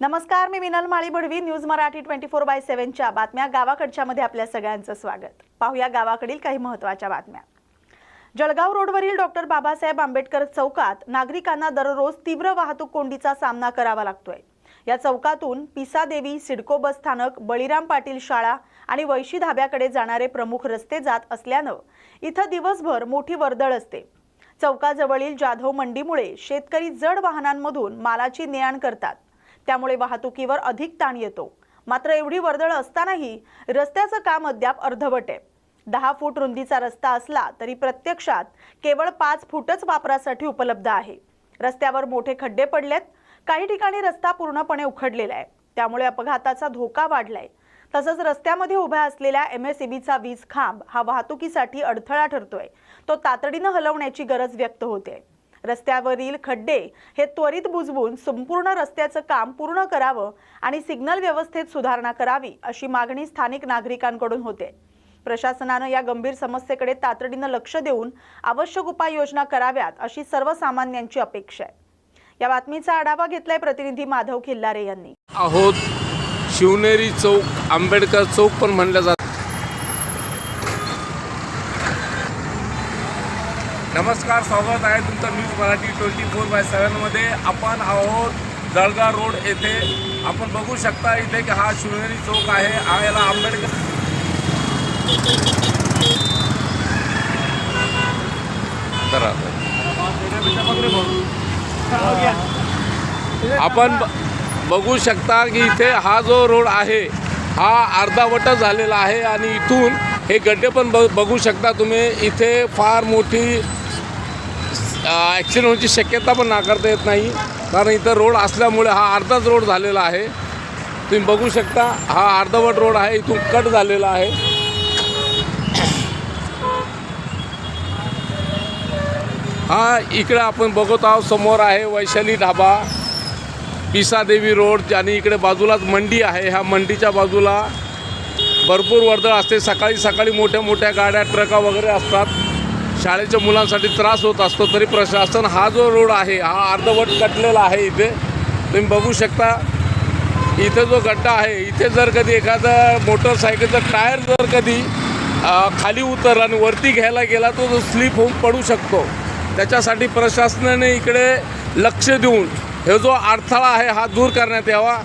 नमस्कार मी Minal Mali Badavi news Marathi twenty four by सेव्हनच्या बातम्या. गावाकडच्या मध्ये आपल्या सगळ्यांचं स्वागत. पाहूया गावाकडील काही महत्त्वाच्या बातम्या. जळगाव रोडवरील डॉक्टर बाबासाहेब आंबेडकर चौकात नागरिकांना दररोज तीव्र वाहतूक कोंडीचा सामना करावा लागतोय. या चौकातून पिसा देवी सिडको बस स्थानक बळीराम पाटील शाळा आणि वैशी धाब्याकडे जाणारे प्रमुख रस्ते जात असल्यानं इथं दिवसभर मोठी वर्दळ असते. चौकाजवळील जाधव मंडीमुळे शेतकरी जड वाहनांमधून मालाची ने आण करतात. त्यामुळे वाहतुकीवर अधिक ताण येतो. मात्र एवढी वर्दळ असतानाही रस्त्याचं काम अद्याप अर्धवट आहे. दहा फूट रुंदीचा रस्ता असला तरी प्रत्यक्षात केवळ पाच फूटच वापरासाठी उपलब्ध आहे. रस्त्यावर मोठे खड्डे पडलेत. काही ठिकाणी रस्ता पूर्णपणे उखडलेला आहे. त्यामुळे अपघाताचा धोका वाढलाय. तसंच रस्त्यामध्ये उभ्या असलेल्या एम एस चा वीज खांब हा वाहतुकीसाठी अडथळा ठरतोय. तो तातडीनं हलवण्याची गरज व्यक्त होते रस्त्यावरील खड्डे हे त्वरित बुजवून संपूर्ण रस्त्याचं काम पूर्ण करावं आणि सिग्नल व्यवस्थेत सुधारणा करावी अशी मागणी स्थानिक नागरिकांकडून होते. प्रशासनानं या गंभीर समस्येकडे तातडीनं लक्ष देऊन आवश्यक उपाययोजना कराव्यात अशी सर्वसामान्यांची अपेक्षा आहे. या बातमीचा आढावा घेतलाय प्रतिनिधी माधव खिल्लारे यांनी. आहोत शिवनेरी चौक आंबेडकर चौक पण म्हणलं जात. नमस्कार स्वागत आहे तुमचं news Marathi twenty four by सेवनमध्ये आपण आहोत जळगाव रोड येथे. आपण बघू शकता इथे की हा शिवनेरी चौक आहे. हा याला आंबेडकर आपण ब- बघू शकता की इथे हा जो रोड आहे हा अर्धावट झालेला आहे आणि इथून हे गड्डे पण बघू शकता तुम्ही. इथे फार मोठी ॲक्सिडेंट होण्याची शक्यता पण नाकारता येत नाही. कारण इथं रोड असल्यामुळे हा अर्धाच रोड झालेला आहे. तुम्ही बघू शकता हा अर्धवट रोड आहे इथून कट झालेला आहे. हा इकडे आपण बघत आहोत समोर आहे वैशाली ढाबा. पिसादेवी रोड आणि इकडे बाजूलाच मंडी आहे. ह्या मंडीच्या बाजूला भरपूर वर्दळ असते. सकाळी सकाळी मोठ्या मोठ्या गाड्या ट्रका वगैरे असतात. शाळेच्या मुलांसाठी त्रास होत असतो तरी प्रशासन हा जो रोड आहे हा अर्धवट कटलेला आहे इथे. तुम्ही बघू शकता इथे जो गड्डा आहे इथे जर कधी एखादा मोटरसायकलचा टायर जर कधी खाली उतरला आणि वरती घ्यायला गेला तो जो स्लिप होऊन पडू शकतो. त्याच्यासाठी प्रशासनाने इकडे लक्ष देऊन हे जो अडथळा आहे हा दूर करण्यात यावा.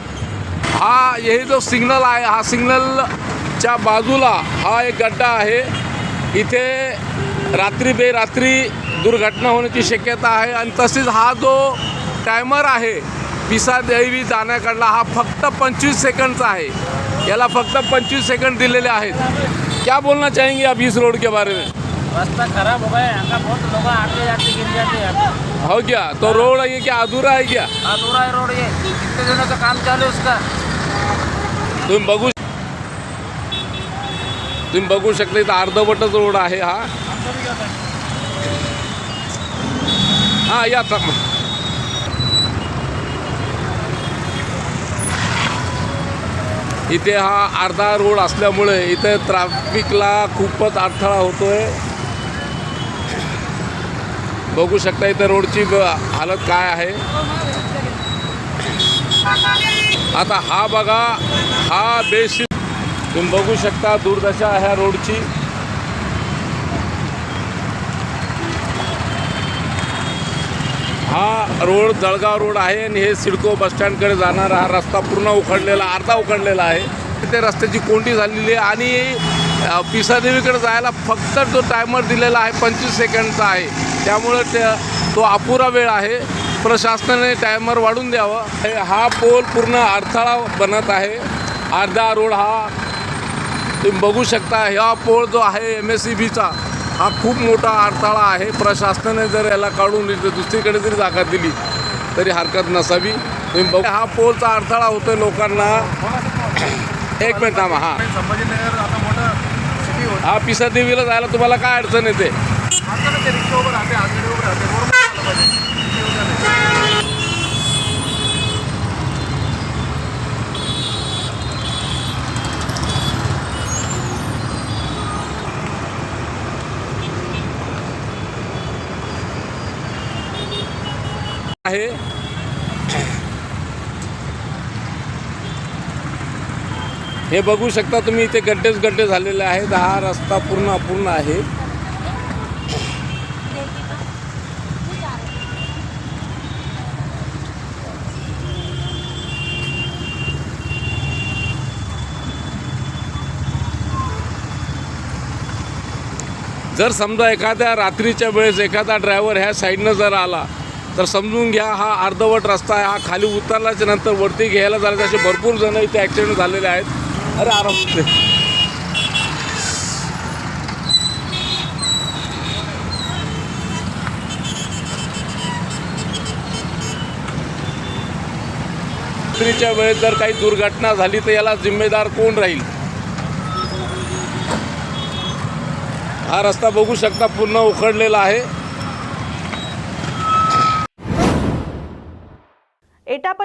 हा हे जो सिग्नल आहे हा सिग्नलच्या बाजूला हा एक गड्डा आहे. इथे रात्री बेरात्री दुर्घटना होण्याची शक्यता आहे आणि तसेच हा जो टायमर आहे पिसा देवी जाण्याकडला हा फक्त पंचवीस सेकंडचा आहे. याला फक्त पंचवीस सेकंड दिलेले आहेत. क्या बोलना चाहेंगे आप इस रोड के बारे में? रास्ता खराब हो गया है यहाँ का बहुत लोग आते जाते गिर जाते हैं। हो क्या? तो रोड ये क्या? अधूरा है क्या? अधूरा है रोड ये। कितने दिनों का काम चालू है उसका? तुम्ही बघू तुम्ही बघू शकता इथं अर्धवटच रोड आहे हा. हा या मग इथे हा अर्धा रोड असल्यामुळे इथे ट्रॅफिकला खूपच अडथळा होतोय. बघू शकता इथे रोडची हालत काय आहे. आता हा बघा हा बेशी तुम्ही बघू शकता दुर्दशा ह्या रोडची. हा रोड जळगाव रोड आहे आणि हे सिडको बसस्टँडकडे जाणारा हा रस्ता पूर्ण उखडलेला अर्धा उखडलेला आहे. ते रस्त्याची कोंडी झालेली आहे आणि पिसादेवीकडे जायला फक्त जो टायमर दिलेला आहे पंचवीस सेकंडचा आहे. त्यामुळं ते तो अपुरा वेळ आहे. प्रशासनाने टायमर वाढून द्यावं. हे- हा पोल पूर्ण अडथळा बनत आहे. अर्धा रोड हा तुम्ही बघू शकता हा पोल जो आहे एम एस सी बीचा हा खूप मोठा अडथळा आहे. प्रशासनाने जर याला काढून दुसरीकडे जरी जागा दिली तरी हरकत नसावी. तुम्ही हा पोलचा अडथळा होतोय लोकांना. एक मिनिट थांबा हा. संभाजीनगर हा पिसा देवीला जायला तुम्हाला काय अडचण येते आता ना ते रिक्षा उभं राहते आजकडे उभं राहते बरोबर झालं पाहिजे किती दिवस झाले? आहे. हे बघू शकता तुम्ही इथे गड्डेच गड्डे झालेले आहेत. हा रस्ता पूर्ण अपूर्ण आहे. जर समजा एखाद्या रात्रीच्या वेळेस एखादा ड्रायव्हर ह्या साईडनं जर आला तर समजून घ्या हा अर्धवट रस्ता आहे हा खाली उतरल्याच्या नंतर वरती घ्यायला जायचं असे भरपूर जण इथे ॲक्सिडेंट झालेले आहेत. अरे आराम रात्रीच्या वेळेत जर काही दुर्घटना झाली तर याला जिम्मेदार कोण राहील? हा रस्ता बघू शकता पूर्ण उखडलेला आहे.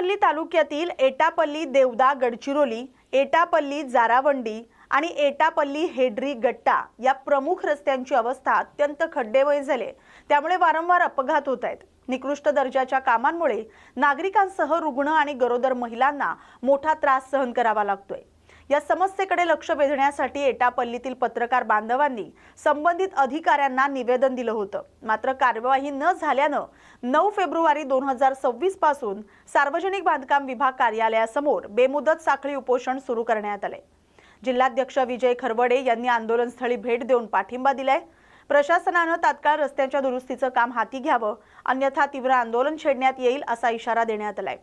एटापल्ली तालुक्यातील एटापल्ली देवदा गडचिरोली एटापल्ली जारावंडी आणि एटापल्ली हेड्री गट्टा या प्रमुख रस्त्यांची अवस्था अत्यंत खड्डेमय झाले त्यामुळे वारंवार अपघात होत आहेत. निकृष्ट दर्जाच्या कामांमुळे नागरिकांसह रुग्ण आणि गरोदर महिलांना मोठा त्रास सहन करावा लागतोय. या समस्येकडे लक्ष वेधण्यासाठी एटापल्लीतील पत्रकार बांधवांनी संबंधित अधिकाऱ्यांना निवेदन दिलं होतं. मात्र कार्यवाही न झाल्यानं नऊ फेब्रुवारी दोन हजार सव्वीसपासून सार्वजनिक बांधकाम विभाग कार्यालयासमोर बेमुदत साखळी उपोषण सुरू करण्यात आले. जिल्हाध्यक्ष विजय खरवडे यांनी आंदोलनस्थळी भेट देऊन पाठिंबा दिलाय. प्रशासनानं तात्काळ रस्त्यांच्या दुरुस्तीचं काम हाती घ्यावं अन्यथा तीव्र आंदोलन छेडण्यात येईल असा इशारा देण्यात आलाय.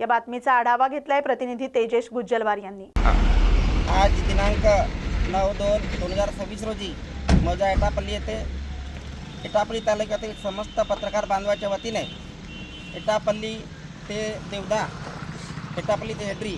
या बातमीचा आढावा घेतलाय प्रतिनिधी तेजेश गुज्जलवार यांनी. आज दिनांक नऊ दोन दोन हजार सव्वीस रोजी माझ्या एटापल्ली येथे एटापल्ली तालुक्यातील समस्त पत्रकार बांधवाच्या वतीने एटापल्ली ते देवदा एटापल्ली ते हेड्री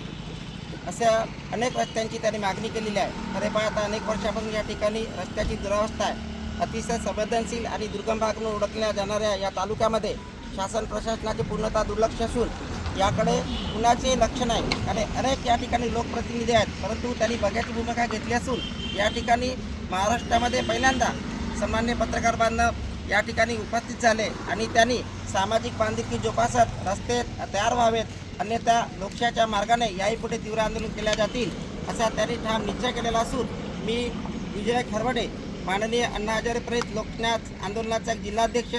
अशा अनेक रस्त्यांची त्यांनी मागणी केलेली आहे. खरे पाहता अनेक वर्षापासून या ठिकाणी रस्त्याची दुरावस्था आहे. अतिशय संवेदनशील आणि दुर्गम भाग म्हणून ओळखल्या जाणाऱ्या या तालुक्यामध्ये शासन प्रशासनाचे पूर्णतः दुर्लक्ष असून याकडे कुणाचे लक्ष नाही. आणि अनेक या ठिकाणी लोकप्रतिनिधी आहेत. परंतु त्यांनी बघ्याची भूमिका घेतली असून या ठिकाणी महाराष्ट्रामध्ये पहिल्यांदा सन्मान्य पत्रकार बांधव या ठिकाणी उपस्थित झाले आणि त्यांनी सामाजिक बांधिलकी जोपासत रस्ते तयार व्हावेत अन्यथा लोकशाहीच्या मार्गाने याही पुढे तीव्र आंदोलन केल्या जातील असा त्यांनी ठाम निश्चय केलेला असून मी विजय खरवडे माननीय अण्णा हजारे प्रेरित लोकनाथ आंदोलनाचा जिल्हाध्यक्ष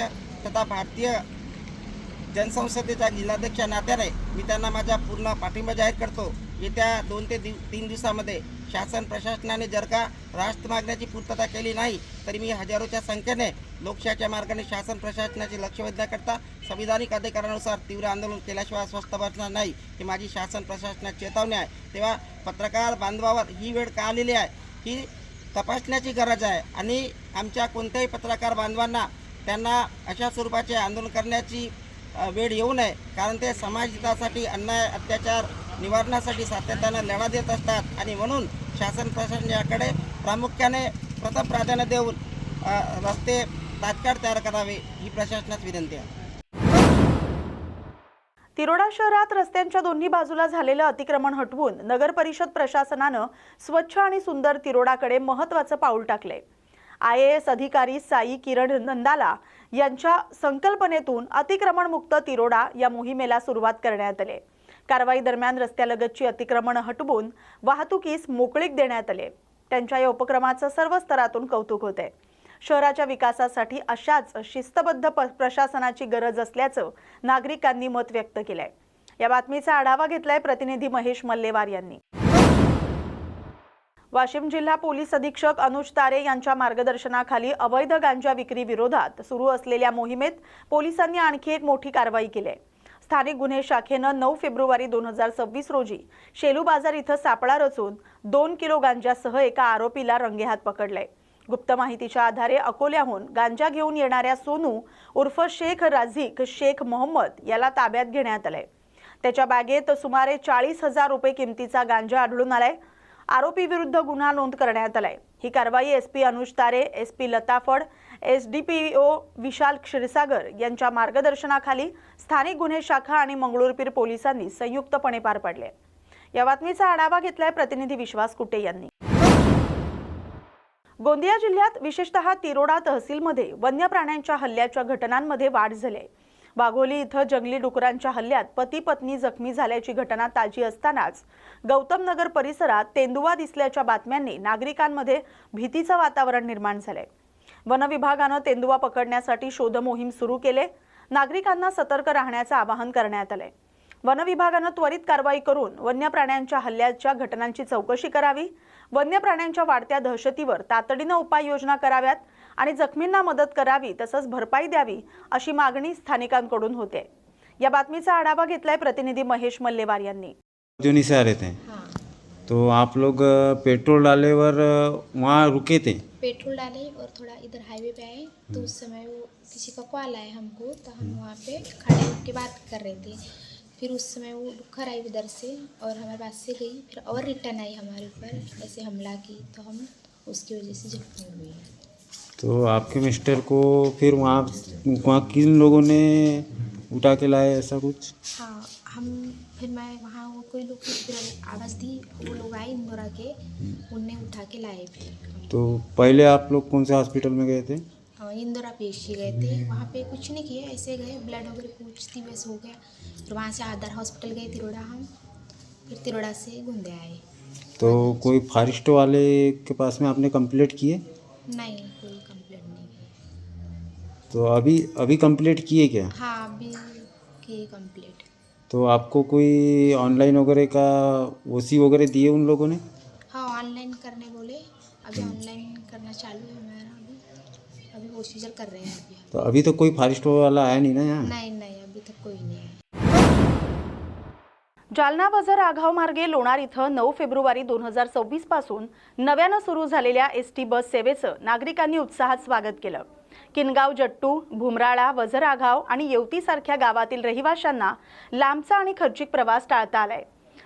तथा भारतीय जनसंसदेच्या जिल्हाध्यक्ष नात्याने मी त्यांना माझा पूर्ण पाठिंबा जाहीर करतो. येत्या दोन ते दिव तीन दिवसामध्ये शासन प्रशासनाने जर का राष्ट्र मागण्याची पूर्तता केली नाही तरी मी हजारोच्या संख्येने लोकशाहीच्या मार्गाने शासन प्रशासनाचे लक्ष वेधण्याकरता संविधानिक अधिकारानुसार तीव्र आंदोलन केल्याशिवाय स्वस्थ बसणार नाही ही माझी शासन प्रशासनाची चेतावणी आहे. तेव्हा पत्रकार बांधवावर ही वेळ का आलेली आहे? ही तपासण्याची गरज आहे आणि आमच्या कोणत्याही पत्रकार बांधवांना त्यांना अशा स्वरूपाचे आंदोलन करण्याची वेळ येऊ नये. कारण ते समाजहितासाठी अन्याय अत्याचार निवारणासाठी सातत्यानं लढा देत असतात. आणि म्हणून शासन प्रशासन याकडे प्रामुख्याने प्रथम प्राधान्य देऊन रस्ते तात्काळ तयार करावे ही प्रशासनास विनंती आहे. तिरोडा शहरात रस्त्यांच्या दोन्ही बाजूला झालेलं अतिक्रमण हटवून नगर परिषद प्रशासनानं स्वच्छ आणि सुंदर तिरोडाकडे महत्वाचं पाऊल टाकलंय. आय ए एस अधिकारी साई किरण नंदाला यांच्या संकल्पनेतून अतिक्रमणमुक्त तिरोडा या मोहिमेला सुरुवात करण्यात आली. कारवाई दरम्यान रस्त्यालगतची अतिक्रमण हटवून वाहतुकीस मोकळीक देण्यात आले. त्यांच्या या उपक्रमाचं सर्व स्तरातून कौतुक होते. आहे शहराच्या विकासासाठी अशाच शिस्तबद्ध प- प्रशासनाची गरज असल्याचं नागरिकांनी मत व्यक्त केलंय. या बातमीचा आढावा घेतलाय प्रतिनिधी महेश मल्लेवार यांनी. वाशिम जिल्हा पोलीस अधीक्षक अनुज तारे यांच्या मार्गदर्शनाखाली अवैध गांजा विक्री विरोधात सुरू असलेल्या मोहिमेत पोलिसांनी आणखी एक मोठी कारवाई केली आहे. स्थानिक गुन्हे शाखेनं नऊ फेब्रुवारी दोन हजार सव्वीस रोजी शेलू बाजार इथं सापळा रचून दोन किलो गांजासह एका आरोपीला रंगेहात पकडलंय गुप्त माहितीच्या आधारे अकोल्याहून गांजा घेऊन येणाऱ्या सोनू उर्फ शेख राझीक शेख मोहम्मद याला ताब्यात घेण्यात आलंय. त्याच्या बॅगेत सुमारे चाळीस हजार रुपये किमतीचा गांजा आढळून आलाय. आरोपी विरुद्ध गुन्हा नोंद करण्यात आलाय. ही कारवाई एसपी अनुज तारे एसपी लता फड ओ विशाल क्षीरसागर यांच्या मार्गदर्शनाखाली स्थानिक गुन्हे शाखा आणि मंगळूरपीर पोलिसांनी संयुक्तपणे पार पाडले. या बातमीचा आढावा घेतलाय प्रतिनिधी विश्वास कुटे यांनी. गोंदिया जिल्ह्यात विशेषतः तिरोडा तहसीलमध्ये वन्य प्राण्यांच्या हल्ल्याच्या घटनांमध्ये वाढ झाली आहे. वाघोली इथं जंगली डुकरांच्या हल्ल्यात पती पत्नी जखमी झाल्याची घटना ताजी असतानाच गौतम नगर परिसरात तेंदुवा दिसल्याच्या बातम्यांनी नागरिकांमध्ये भीतीचं वातावरण निर्माण झालंय. वन विभागानं तेंदुवा पकडण्यासाठी शोध मोहीम सुरू केले. नागरिकांना सतर्क राहण्याचं आवाहन करण्यात आलंय. वन विभागानं त्वरित कारवाई करून वन्य प्राण्यांच्या हल्ल्याच्या घटनांची चौकशी करावी. वन्य प्राण्यांच्या वाढत्या दहशतीवर तातडीनं उपाययोजना कराव्यात. आणि जखमींना मदत करावी तसंच भरपाई द्यावी अशी मागणी स्थानिकांकडून होते. या बातमीचा आढावा घेतलाय प्रतिनिधी महेश मल्लेवार यांनी. जोनी से आ रहे थे तो आप लोग अ, पेट्रोल डाले अ, वहाँ रुके थे? पेट्रोल डाले और थोड़ा इधर हाईवे पे आए तो उस समय वो किसी का कॉल आया हमको तो हम वहाँ पे खड़े होकर बात कर रहे थे। फिर उस समय वो डुक्कर आई उधर से और हमारे पास से गई फिर और रिटर्न आई हमारे ऊपर ऐसे हमला की तो हम उसकी वजह से जख्मी हुए हैं तो आपके मिस्टर को फिर वहाँ वहाँ किन लोगों ने उठा के लाए ऐसा कुछ? हाँ हम फिर मैं वहाँ वो कोई लोग आवाज़ दी वो लोग आए इंदौरा के उनने उठा के लाए फिर। तो पहले आप लोग कौन से हॉस्पिटल में गए थे? हाँ, इंदौरा पेशी गए थे। वहाँ पे कुछ नहीं किया ऐसे गए ब्लड वगैरह पूछती बस हो गया। फिर वहाँ से आधार हॉस्पिटल गए तिरोड़ा हम। फिर तिरोड़ा से गुंदे आए। तो कोई फॉरेस्ट वाले के पास में आपने कंप्लेंट किए? नहीं। तो अभी अभी कंप्लेंट किए क्या? हाँ अभी की कंप्लीट तो आपको कोई ऑनलाइन वगैरह का ओसी वगैरह दिए उन लोगों ने? हाँ ऑनलाइन करने बोले। अभी ऑनलाइन करना चालू है हमारा अभी। अभी प्रोसीजर कर रहे हैं अभी। तो अभी तो कोई फॉरेस्ट वाला आया नहीं ना यहाँ? नहीं नहीं अभी तक कोई नहीं है जालना वजर आघाव मार्गे लोणार इथं नऊ फेब्रुवारी दोन हजार सव्वीसपासून नव्यानं सुरू झालेल्या एस टी बस सेवेचं नागरिकांनी उत्साहात स्वागत केलं. किनगाव जट्टू भुमराळा वझरागाव आणि येवतीसारख्या गावातील रहिवाशांना लांबचा आणि खर्चिक प्रवास टाळता आलाय.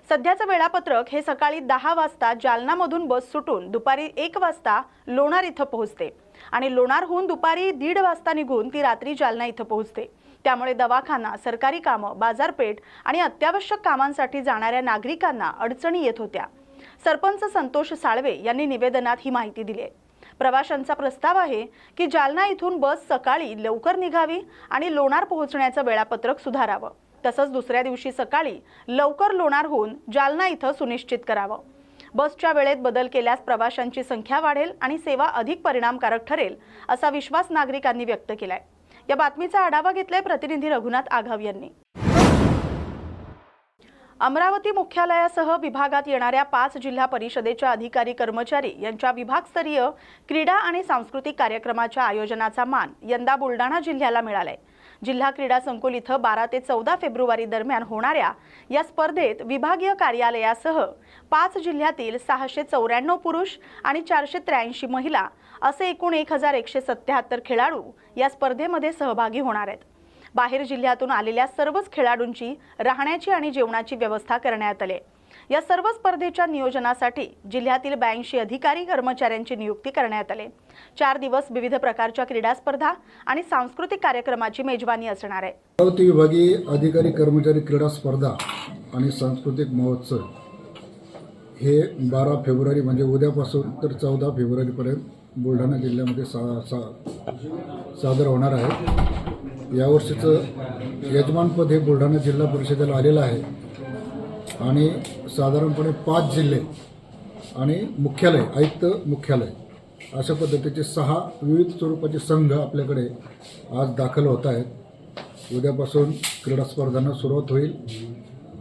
सध्याचं वेळापत्रक हे सकाळी दहा वाजता जालनामधून बस सुटून दुपारी एक वाजता लोणार इथं पोहोचते आणि लोणारहून दुपारी दीड वाजता निघून ती रात्री जालना इथं पोहोचते. त्यामुळे दवाखाना सरकारी कामं बाजारपेठ आणि अत्यावश्यक कामांसाठी जाणाऱ्या नागरिकांना अडचणी येत होत्या. सरपंच संतोष साळवे यांनी निवेदनात ही माहिती दिली आहे. प्रवाशांचा प्रस्ताव आहे की जालना इथून बस सकाळी लवकर निघावी आणि लोणार पोहोचण्याचं वेळापत्रक सुधारावं. तसंच दुसऱ्या दिवशी सकाळी लवकर लोणार होऊन जालना इथं सुनिश्चित करावं. बसच्या वेळेत बदल केल्यास प्रवाशांची संख्या वाढेल आणि सेवा अधिक परिणामकारक ठरेल असा विश्वास नागरिकांनी व्यक्त केलाय. या बातमीचा आढावा घेतलाय प्रतिनिधी रघुनाथ आघाव यांनी. अमरावती मुख्यालयासह विभागात येणाऱ्या पाच जिल्हा परिषदेच्या अधिकारी कर्मचारी यांच्या विभागस्तरीय क्रीडा आणि सांस्कृतिक कार्यक्रमाच्या आयोजनाचा मान यंदा बुलढाणा जिल्ह्याला मिळालाय. जिल्हा क्रीडा संकुल इथं बारा ते चौदा फेब्रुवारी दरम्यान होणाऱ्या या स्पर्धेत विभागीय कार्यालयासह पाच जिल्ह्यातील सहाशे चौऱ्याण्णव पुरुष आणि चारशे त्र्याऐंशी महिला असे एकूण एक हजार एकशे सत्याहत्तर खेळाडू या स्पर्धेमध्ये सहभागी होणार आहेत. बाहेर जिल्ह्यातून आलेल्या सर्वच खेळाडूंची राहण्याची आणि जेवणाची व्यवस्था करण्यात आली. या सर्व स्पर्धेच्या नियोजनासाठी जिल्ह्यातील ब्याऐंशी अधिकारी कर्मचाऱ्यांची नियुक्ती करण्यात आली. चार दिवस विविध प्रकारच्या क्रीडा स्पर्धा आणि सांस्कृतिक कार्यक्रमाची मेजवानी असणार आहे. अमरावती विभागीय अधिकारी कर्मचारी क्रीडा स्पर्धा आणि सांस्कृतिक महोत्सव हे बारा फेब्रुवारी म्हणजे उद्यापासून तर चौदा फेब्रुवारीपर्यंत बुलढाणा जिल्ह्यामध्ये सा सा सादर होणार आहे. यावर्षीचं यजमानपद हे बुलढाणा जिल्हा परिषदेला आलेलं आहे. आणि साधारणपणे पाच जिल्हे आणि मुख्यालय आयुक्त मुख्यालय अशा पद्धतीचे सहा विविध स्वरूपाचे संघ आपल्याकडे आज दाखल होत आहेत. उद्यापासून क्रीडा स्पर्धांना सुरुवात होईल.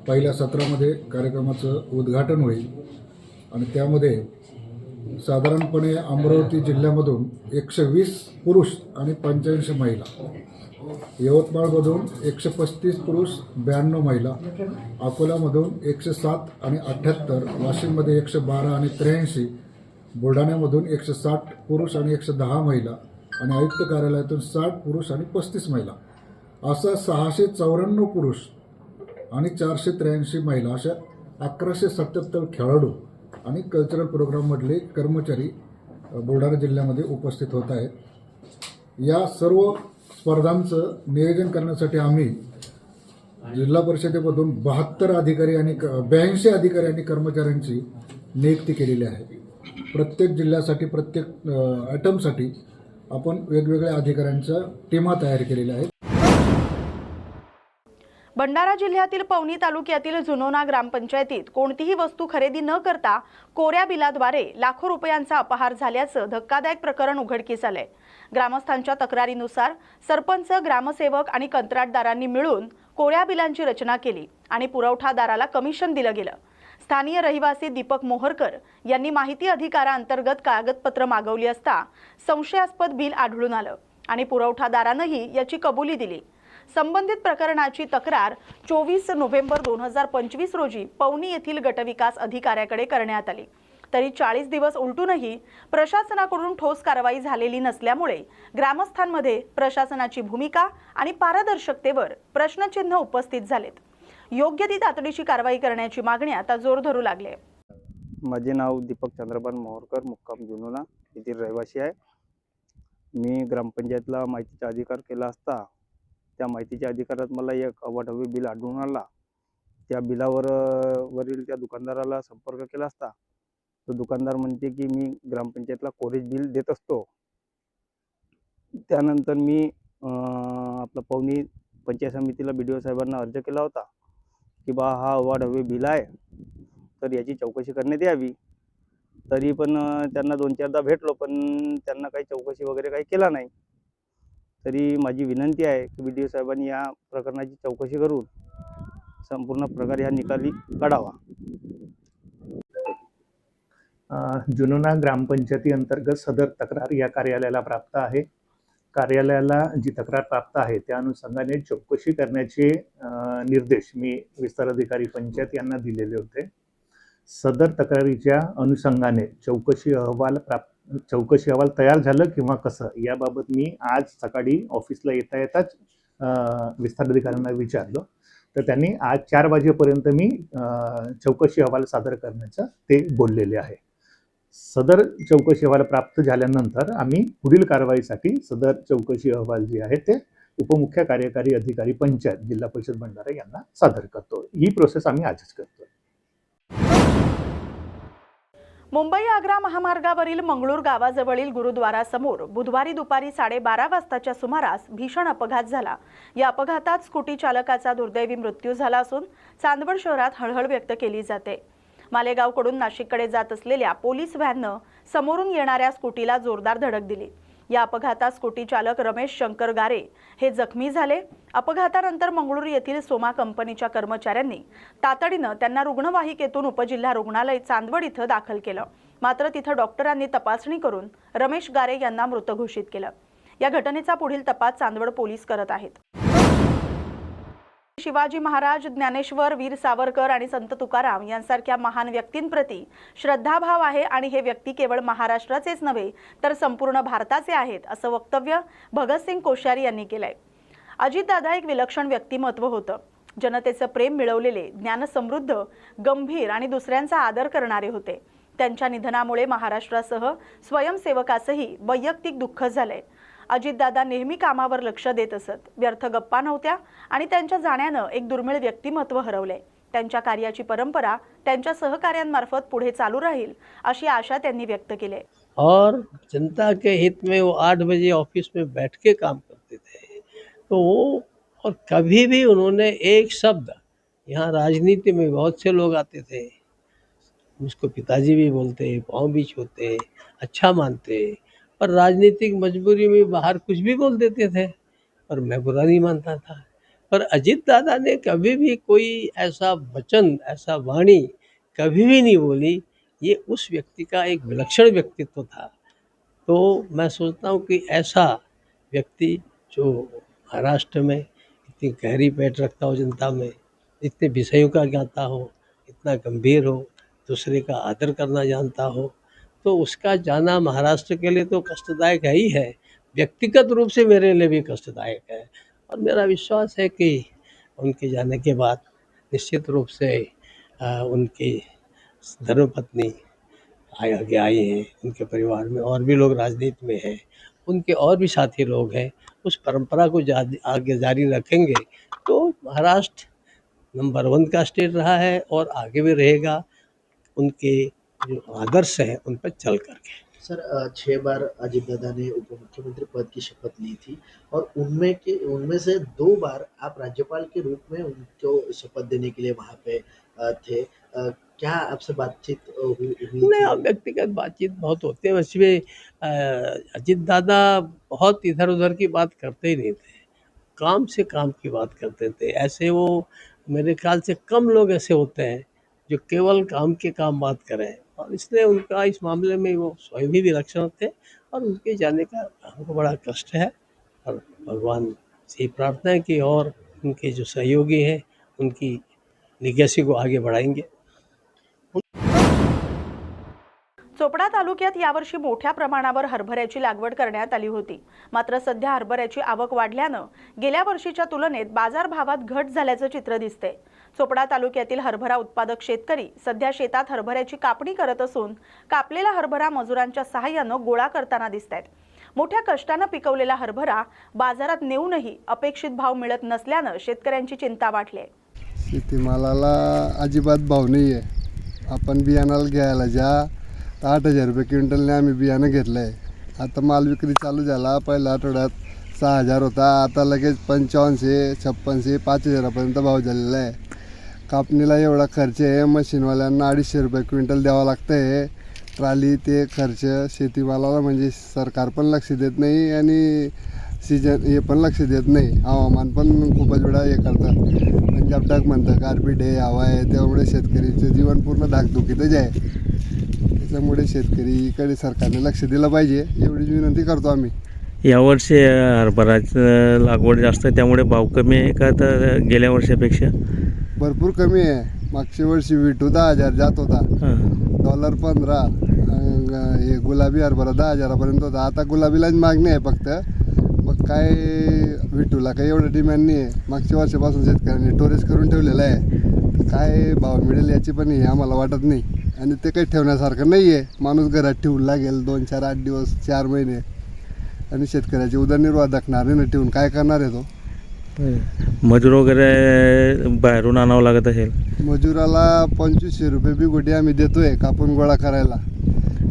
पहिल्या सत्रामध्ये कार्यक्रमाचं उद्घाटन होईल. आणि त्यामध्ये साधारणपणे अमरावती जिल्ह्यामधून एकशे वीस पुरुष आणि पंच्याऐंशी महिला यवतमाळमधून एकशे पस्तीस पुरुष ब्याण्णव महिला. अकोल्यामधून एकशे सात आणि अठ्ठ्याहत्तर वाशिममध्ये एकशे बारा आणि त्र्याऐंशी बुलढाण्यामधून एकशे साठ पुरुष आणि एकशे दहा महिला आणि आयुक्त कार्यालयातून साठ पुरुष आणि पस्तीस महिला. असा सहाशे चौऱ्याण्णव पुरुष आणि चारशे त्र्याऐंशी महिला अशा अकराशे सत्याहत्तर खेळाडू आणि कल्चरल प्रोग्राममधले कर्मचारी बुलढाणा जिल्ह्यामध्ये उपस्थित होत आहेत. या सर्व स्पर्धांचं नियोजन करण्यासाठी आम्ही जिल्हा परिषदेमधून बहात्तर अधिकारी आणि ब्याऐंशी अधिकारी आणि कर्मचाऱ्यांची नियुक्ती केलेली आहे. प्रत्येक जिल्ह्यासाठी प्रत्येक आयटमसाठी आपण वेगवेगळ्या अधिकाऱ्यांच्या टीमा तयार केलेल्या आहेत. भंडारा जिल्ह्यातील पवनी तालुक्यातील जुनोना ग्रामपंचायतीत कोणतीही वस्तू खरेदी न करता कोऱ्या बिलाद्वारे लाखो रुपयांचा अपहार झाल्याचं धक्कादायक प्रकरण उघडकीस आलंय. ग्रामस्थांच्या तक्रारीनुसार सरपंच ग्रामसेवक आणि कंत्राटदारांनी मिळून कोळ्या बिलांची रचना केली आणि पुरवठादाराला कमिशन दिलं गेलं. स्थानीय रहिवासी दीपक मोहरकर यांनी माहिती अधिकाराअंतर्गत कागदपत्र मागवली असता संशयास्पद बिल आढळून आलं आणि पुरवठादारानंही याची कबुली दिली. संबंधित प्रकरणाची तक्रार चोवीस नोव्हेंबर दोन हजार पंचवीस रोजी पवनी येथील गटविकास अधिकाऱ्याकडे करण्यात आली. तरी चाळीस दिवस उलटूनही प्रशासनाकडून ठोस कारवाई झालेली नसल्यामुळे ग्रामस्थांमध्ये प्रशासनाची भूमिका आणि पारदर्शकतेवर प्रश्नचिन्ह उपस्थित झालेत. योग्य ती तातडीची कारवाई करण्याची मागणी आता जोर धरू लागले. माझे नाव दीपक चंद्रपान मोहरकर मुक्काम जुनुना येथील रहिवासी आहे. मी ग्रामपंचायतला माहितीचा अधिकार केला असता त्या माहितीच्या अधिकारात मला एक अवाढव्य बिल आढळून आला. त्या बिलावर वरील त्या दुकानदाराला संपर्क केला असता तो दुकानदार म्हणते की मी ग्रामपंचायतला कोरेज बिल देत असतो. त्यानंतर मी आपलं पवनी पंचायत समितीला बी डी ओ साहेबांना अर्ज केला होता की बा हा अवाढव्य बिल आहे तर याची चौकशी करण्यात यावी. तरी पण त्यांना दोन चारदा भेटलो पण त्यांना काही चौकशी वगैरे काही केला नाही. तरी माझी विनंती आहे की बी डी ओ साहेबांनी या प्रकरणाची चौकशी करून संपूर्ण प्रकार ह्या निकाली काढावा. जुनुना ग्रामपंचायती अंतर्गत सदर तक्रार या कार्यालयाला प्राप्त आहे. कार्यालयाला जी तक्रार प्राप्त आहे त्या अनुषंगाने चौकशी करण्याचे निर्देश मी विस्तार अधिकारी पंचायत यांना दिलेले होते. सदर तक्रारीच्या अनुषंगाने चौकशी अहवाल प्राप्त चौकशी अहवाल तयार झालं किंवा कसं याबाबत मी आज सकाळी ऑफिसला येता येताच विस्तार अधिकाऱ्यांना विचारलं. तर त्यांनी आज चार वाजेपर्यंत मी चौकशी अहवाल सादर करण्याचं ते बोललेले आहे. सदर चौकशी अहवाल प्राप्त झाल्यानंतर आम्ही पुढील कारवाईसाठी सदर चौकशी अहवाल जे आहे ते उपमुख्य कार्यकारी अधिकारी पंचायत जिल्हा परिषद भंडारा यांना सादर करतो ही प्रोसेस आम्ही आजच करतो मुंबई आग्रा महामार्गावरील मंगळूर गावाजवळील गुरुद्वारासमोर बुधवारी दुपारी साडेबारा वाजताच्या सुमारास भीषण अपघात झाला. या अपघातात स्कूटी चालकाचा दुर्दैवी मृत्यू झाला असून चांदवड शहरात हळहळ व्यक्त केली जाते. मालेगावकडून नाशिककडे जात असलेल्या पोलीस व्हॅननं समोरून येणाऱ्या स्कूटीला जोरदार धडक दिली. या अपघातात स्कूटी चालक रमेश शंकर गारे हे जखमी झाले. अपघातानंतर मंगळूर येथील सोमा कंपनीच्या कर्मचाऱ्यांनी तातडीनं त्यांना रुग्णवाहिकेतून उपजिल्हा रुग्णालय चांदवड इथं दाखल केलं. मात्र तिथं डॉक्टरांनी तपासणी करून रमेश गारे यांना मृत घोषित केलं. या घटनेचा पुढील तपास चांदवड पोलीस करत आहेत. शिवाजी महाराज ज्ञानेश्वर वीर सावरकर आणि संत तुकाराम यांसारख्या महान व्यक्तींप्रती श्रद्धाभाव आहे आणि हे व्यक्ती केवळ महाराष्ट्राचेच नव्हे तर संपूर्ण भारताचे आहेत असं वक्तव्य भगतसिंग कोश्यारी यांनी केलंय. अजितदादा एक विलक्षण व्यक्तिमत्व होतं. जनतेचं प्रेम मिळवलेले ज्ञानसमृद्ध गंभीर आणि दुसऱ्यांचा आदर करणारे होते. त्यांच्या निधनामुळे महाराष्ट्रासह स्वयंसेवकासही वैयक्तिक दुःख झालंय. अजितदादा नेहमी कामावर लक्ष देत असत. व्यर्थ गप्पा नव्हत्या आणि त्यांच्या जाण्यानं एक दुर्मिळ व्यक्तिमत्व हरवलंय. त्यांच्या कार्याची परंपरा त्यांच्या सहकार्यांमार्फत पुढे चालू राहील अशी आशा त्यांनी व्यक्त केली आहे. और जनता के हित में वो आठ बजे ऑफिस में बैठ के काम करते थे। तो वो और कभी भी उन्होंने एक शब्द यहाँ राजनीति में बहुत से लोग आते थे उसको पिताजी भी बोलते पाँव भी छूते अच्छा मानते पर राजनीतिक मजबूरी में बाहर कुछ भी बोल देते थे, पर मैं बुरा नहीं मानता था। पर अजीत दादा ने कभी भी कोई ऐसा वचन, ऐसा वाणी कभी भी नहीं बोली, ये उस व्यक्ति का एक विलक्षण व्यक्तित्व था। तो मैं सोचता हूँ कि ऐसा व्यक्ति जो महाराष्ट्र में इतनी गहरी पैठ रखता हो, जनता में इतने विषयों का ज्ञाता हो, इतना गंभीर हो, दूसरे का आदर करना जानता हो तो उसका जाना महाराष्ट्र के लिए तो कष्टदायक है ही है। व्यक्तिगत रूप से मेरे लिए भी कष्टदायक है। और मेरा विश्वास है कि उनके जाने के बाद निश्चित रूप से आ, उनकी धर्मपत्नी आए आगे आई हैं। उनके परिवार में और भी लोग राजनीति में हैं। उनके और भी साथी लोग हैं। उस परंपरा को जा, आगे जारी रखेंगे तो महाराष्ट्र नंबर वन का स्टेट रहा है और आगे भी रहेगा। उनके जो आदर्श है उन पर चल करके। सर छह बार अजितदादा ने उप मुख्यमंत्री पद की शपथ ली थी और उनमें के उनमें से दो बार आप राज्यपाल के रूप में उनको शपथ देने के लिए वहाँ पे थे। क्या आपसे बातचीत हुई हुई नहीं व्यक्तिगत बातचीत बहुत होते हैं। उसमें अजित दादा बहुत इधर उधर की बात करते ही नहीं थे। काम से काम की बात करते थे। ऐसे वो मेरे ख्याल से कम लोग ऐसे होते हैं जो केवल काम के काम बात करें। और इसलिए उनका इस मामले में वो स्वयं भी विलक्षण थे और उनके जाने का हमको बड़ा कष्ट है। और भगवान से प्रार्थना है कि और उनके जो सहयोगी हैं उनकी लिगेसी को आगे बढ़ाएंगे। चोपडा तालुक्यात यावर्षी मोठ्या प्रमाणावर हरभऱ्याची लागवड करण्यात आली होती. मात्र सध्या हरभऱ्याची आवक वाढल्यानं गेल्या वर्षीच्या तुलनेत बाजारभावात घट झाल्याचं चित्र दिसते चोपडा तालुक्यातील हरभरा उत्पादक शेतकरी सध्या शेतात हरभऱ्याची कापणी करत असून कापलेला हरभरा मजुरांच्या सहाय्यानं गोळा करताना दिसत आहेत मोठ्या कष्टानं पिकवलेला हरभरा बाजारात नेऊनही अपेक्षित भाव मिळत नसल्यानं शेतकऱ्यांची चिंता वाढली आहे शेतीमालाला अजिबात भाव नाही आहे आपण बियाणाला घ्यायला जा. तर आठ हजार रुपये क्विंटलने आम्ही बियाणं घेतलं आहे आता माल विक्री चालू झाला. पहिल्या आठवड्यात सहा हजार होता. आता लगेच पंचावन्नशे छप्पनशे पाच हजारापर्यंत भाव झालेला आहे. कापणीला एवढा खर्च आहे मशीनवाल्यांना अडीचशे रुपये क्विंटल द्यावं लागतं आहे ट्राली ते खर्च शेतीमालाला म्हणजे सरकार पण लक्ष देत नाही आणि सीजन हे पण लक्ष देत नाही. हवामान पण खूपच वेळा हे करतात पंजाब डाक म्हणतं गारपीट आहे हवा आहे त्यामुळे शेतकरीचं जीवन पूर्ण धाकधुकीतच आहे. त्याच्यामुळे शेतकरीकडे सरकारने लक्ष दिलं पाहिजे. एवढीच विनंती करतो आम्ही. यावर्षी हरभराचं लागवड जास्त आहे त्यामुळे भाव कमी आहे का तर गेल्या वर्षापेक्षा? भरपूर कमी आहे. मागच्या वर्षी विटू दहा हजार जात होता. डॉलर पंधरा अं, हे गुलाबी हरभरा दहा हजारापर्यंत होता. आता गुलाबीलाच मागणी आहे फक्त. मग काय विटूला काही एवढं डिमांड नाही आहे मागच्या वर्षापासून शेतकऱ्यांनी स्टोरेज करून ठेवलेलं आहे. तर काय भाव मिळेल याची पण हे आम्हाला वाटत नाही. आणि ते काही ठेवण्यासारखं नाही आहे माणूस घरात ठेवून लागेल दोन चार आठ दिवस चार महिने. आणि शेतकऱ्याची उदरनिर्वाह दाखणार ना ठेवून काय करणार आहे तो? मजूर वगैरे बाहेरून आणावं लागत असेल. मजुराला पंचवीसशे रुपये बी गुटी आम्ही देतोय कापून गोळा करायला.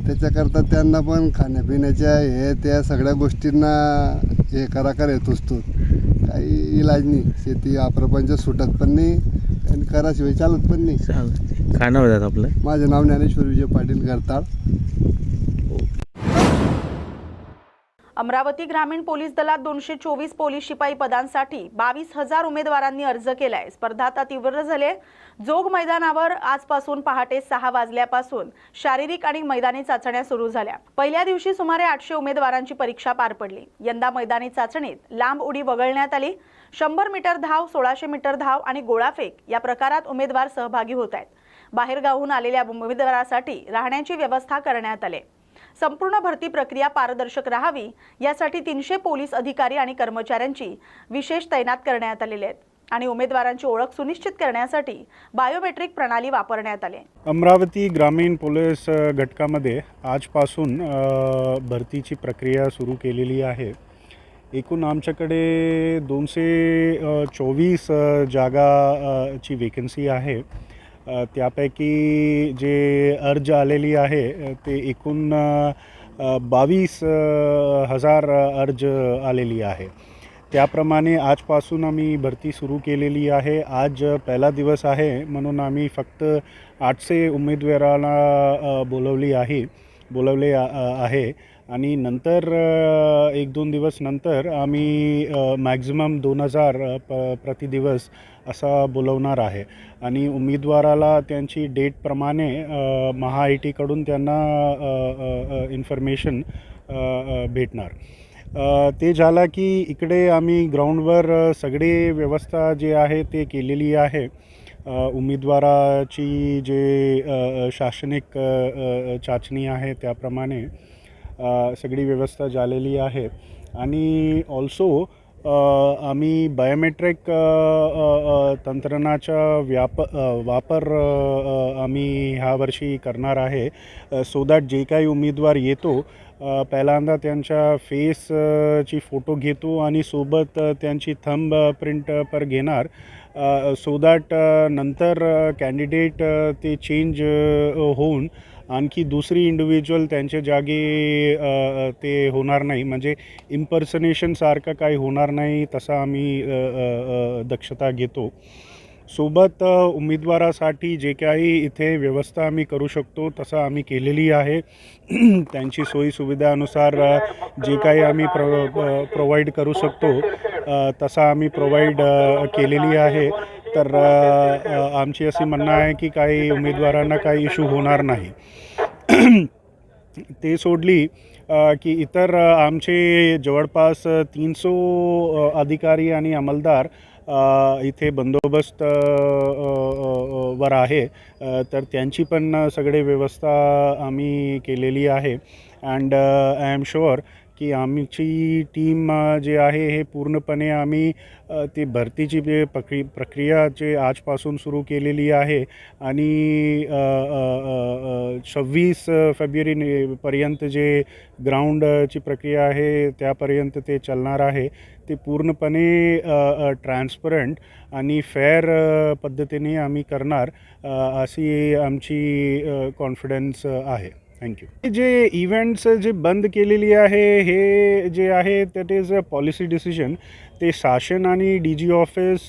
त्याच्याकरता त्यांना पण खाण्यापिण्याच्या हे त्या सगळ्या गोष्टींना हे करा करे तुस्तूत काही इलाज नाही. शेती हा प्रपंच सुटत पण नाही आणि कराशिवाय चालत पण नाही. काय नाव आपलं? माझं नाव ज्ञानेश्वर विजय पाटील करताळ अमरावती ग्रामीण पोलीस दलात दोनशे चोवीस पोलीस शिपाई पदांसाठी बावीस हजार उमेदवारांनी अर्ज केलाय. स्पर्धा आता तीव्र झाले जोग मैदानावर आजपासून पहाटे सहा वाजल्यापासून शारीरिक आणि मैदानी चाचण्या सुरू झाल्या. पहिल्या दिवशी सुमारे आठशे उमेदवारांची परीक्षा पार पडली. यंदा मैदानी चाचणीत लांब उडी वगळण्यात आली. शंभर मीटर धाव सोळाशे मीटर धाव आणि गोळाफेक या प्रकारात उमेदवार सहभागी होत आहेत. बाहेरगावहून आलेल्या उमेदवारासाठी राहण्याची व्यवस्था करण्यात आली संपूर्ण भरती प्रक्रिया पारदर्शक राहावी यासाठी तीनशे पोलीस अधिकारी आणि कर्मचाऱ्यांची विशेष तैनात करण्यात आलेले आहेत आणि उमेदवारांची ओळख सुनिश्चित करण्यासाठी बायोमेट्रिक प्रणाली वापरण्यात आली अमरावती ग्रामीण पोलीस घटकामध्ये आजपासून भरतीची प्रक्रिया सुरू केलेली आहे. एकूण आमच्याकडे दोनशे चोवीस जागाची जागा ची वेकन्सी आहे. त्यापैकी जे अर्ज आलेली आहे ते एकूण बावीस हजार अर्ज आलेली आहे. त्याप्रमाणे आजपासून आम्ही भरती सुरू केलेली आहे. आज पहिला दिवस आहे म्हणून आम्ही फक्त आठशे उमेदवारांना बोलवली आहे बोलवले आहे. आणि नंतर एक दोन दिवस नंतर आम्ही मॅक्झिमम दोन हजार प प्रतिदिवस असा बोलवणार आहे. आणि उमेदवाराला त्यांची डेटप्रमाणे महा आय टीकडून त्यांना इन्फॉर्मेशन भेटणार. ते झालं की इकडे आम्ही ग्राउंडवर सगळी सगळे व्यवस्था जे आहे ते केलेली आहे. उमेदवाराची जे शासनिक चाचणी आहे त्याप्रमाणे सगळी व्यवस्था झालेली आहे. आणि ऑल्सो आम्ही बायोमेट्रिक तंत्रज्ञानाचा व्याप वापर आम्ही ह्या वर्षी करणार आहे. सो दॅट जे काही उमेदवार येतो पहिल्यांदा त्यांच्या फेसची फोटो घेतो आणि सोबत त्यांची थंब प्रिंट पर घेणार. सो दॅट नंतर कॅन्डिडेट ते चेंज होऊन आणखी दुसरी इंडिव्हिज्युअल त्यांच्या जागी ते होणार नाही. म्हणजे इम्पर्सनेशनसारखं काही होणार नाही तसा आम्ही दक्षता घेतो. सोबत उमेदवारासाठी जे काही इथे व्यवस्था आम्ही करू शकतो तसं आम्ही केलेली आहे. त्यांची सोयीसुविधानुसार जे काही आम्ही प्र प्रोव्हाइड करू शकतो तसा आम्ही प्रोव्हाइड केलेली आहे. तर आमची अशी म्हणणं आहे की काही उमेदवारांना काही इश्यू होणार नाही. ते सोडली की इतर आमचे जवळपास तीन सो अधिकारी आणि अंमलदार इथे बंदोबस्त वर आहे. तर त्यांची पण सगळे व्यवस्था आम्ही केलेली आहे. अँड आय एम शुअर की आमची टीम जे आहे हे पूर्णपणे आम्ही ते भरतीची जे प्रक्रि प्रक्रिया जे आजपासून सुरू केलेली आहे आणि सव्वीस फेब्रुवारी पर्यंत जे ग्राउंडची प्रक्रिया आहे त्यापर्यंत ते चालणार आहे. ते पूर्णपणे ट्रान्सपरंट आणि फेअर पद्धतीने आम्ही करणार अशी आमची कॉन्फिडन्स आहे. थँक्यू जे इव्हेंट्स जे बंद केलेली आहे हे जे आहे that is a policy decision ते शासन आणि डी जी ऑफिस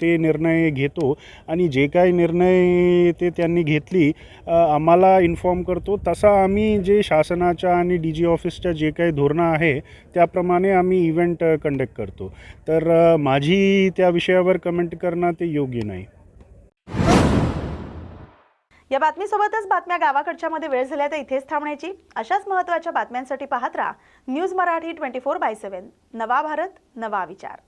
ते निर्णय घेतो आणि जे काही निर्णय ते त्यांनी घेतली आम्हाला इन्फॉर्म करतो. तसा आम्ही जे शासनाच्या आणि डी जी ऑफिसच्या जे काही धोरणं आहे त्याप्रमाणे आम्ही इव्हेंट कंडक्ट करतो. तर माझी त्या विषयावर कमेंट करणं ते योग्य नाही. या बातमीसोबतच बातम्या गावाकडच्या मध्ये वेळ झाल्या तर इथेच थांबण्याची. अशाच महत्त्वाच्या बातम्यांसाठी पाहत राहा. News Marathi twenty four by seven. नवा भारत नवा विचार.